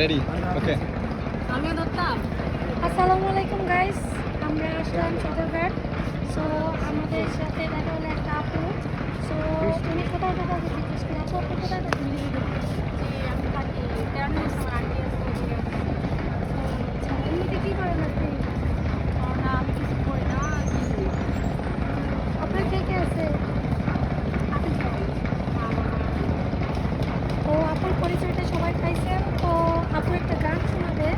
Ready okay আমি ধরতাম আসসালামু আলাইকুম গাইস আমরা আসলাম সদরঘাট। সো আমাদের সাথে দেখা হলো একটা আপু। সো তুমি কোথায় কোথায় জিজ্ঞেস করে আপু কোথায় থাকেন যে আমি থাকি তেরো মিনিট আমার আন্টি আছে ওদিকে। আচ্ছা এমনিতে কী করেন আপনি আমার না আমি কিছু করি না কিন্তু আপনার কে কে আছে আমি সবাই মা বাবা তো আপুর পরিচয়টা সবাই পাইছেন তো আপু একটা গান শোনাবে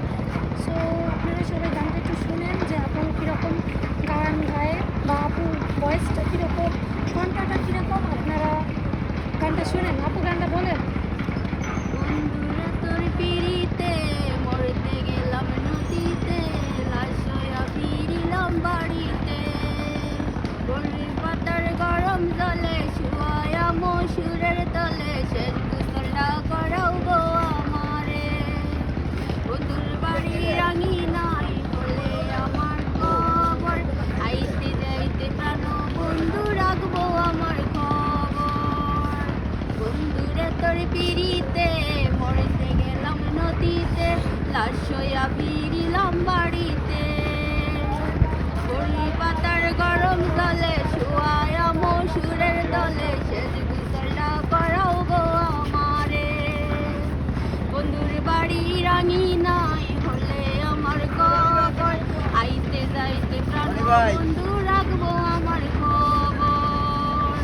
সো আপনারা সবাই গানটা একটু শুনেন যে আপু কীরকম গান গায় বা আপু ভয়েসটা কীরকম কণ্ঠটা কীরকম আপনারা গানটা শুনেন আপু গানটা বলেন। গরম জলে শুয়ায়া মসুরের তলে শেষ পিড়িতে মরতে গেলাম নদীতে লাশ হইয়া ফিরিলাম বাড়িতে। বলি পাতার গরম তলে শুয়ায়া মসুরের দলে শেষ গুসলটা করাও গো আমারে। বন্ধুর বাড়ি রাঙি নাই হলে আমার কবর আইতে যাইতে প্রাণ বন্ধু রাখব আমার খবর।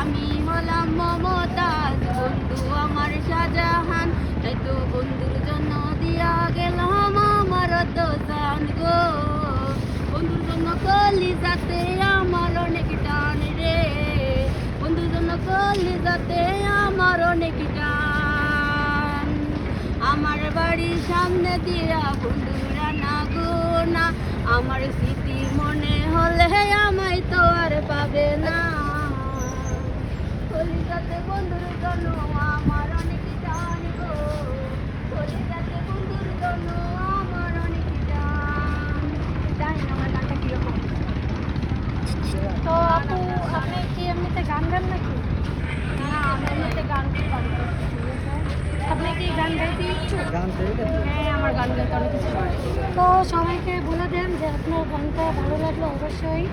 আমি হলাম মমতাজ বন্ধু আমার শাহজাহান, তাই তো বন্ধুর জন্য দিয়া গেলাম আমার জান গো। বন্ধুর জন্য কলি যাতে আমার অনেক টান রে। বন্ধুর জন্য কলি যাতে আমার অনেক টান। আমার বাড়ির সামনে দিয়া বন্ধুরা না কলিকাতে বন্ধুর জন্য আমার অনেক টান গো। কলিকাতে বন্ধুর জন্য আমার অনেক টান জানি না আমার গানটা কীরকম। তো আপু আপনি কি এমনিতে গান গান নাকি? না আমি এমনিতে গান করতে আপনি কি গান গাইতে ইচ্ছুক? হ্যাঁ আমার গান গাইতে অনেক কিছু তো সবাইকে বলে দেন যে আপনার গানটা ভালো লাগল অবশ্যই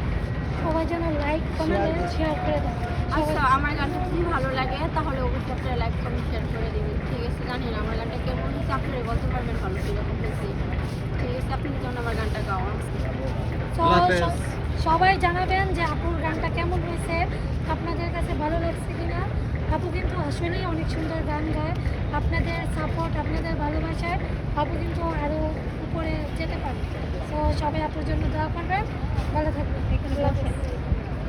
সবাই যেন লাইক কমেন্ট শেয়ার করে দেন। আচ্ছা আমার গানটা যদি ভালো লাগে তাহলে অবশ্যই আপনারা লাইক কমেন্ট শেয়ার করে দিবেন। ঠিক আছে জানি না আমার গানটা কেমন হয়েছে আপনারা বলতে পারবেন ভালো কীরকম হয়েছে ঠিক আছে আপনি যেন আমার গানটা গাওয়া সবাই জানাবেন যে আপুর গানটা কেমন হয়েছে আপনাদের কাছে ভালো লাগছে কিনা? আপু কিন্তু আসলেই অনেক সুন্দর গান গায়। আপনাদের সাপোর্ট আপনাদের ভালোবাসায় আপু কিন্তু আরও উপরে যেতে পারে। তো সবাই আপুর জন্য দোয়া করবেন।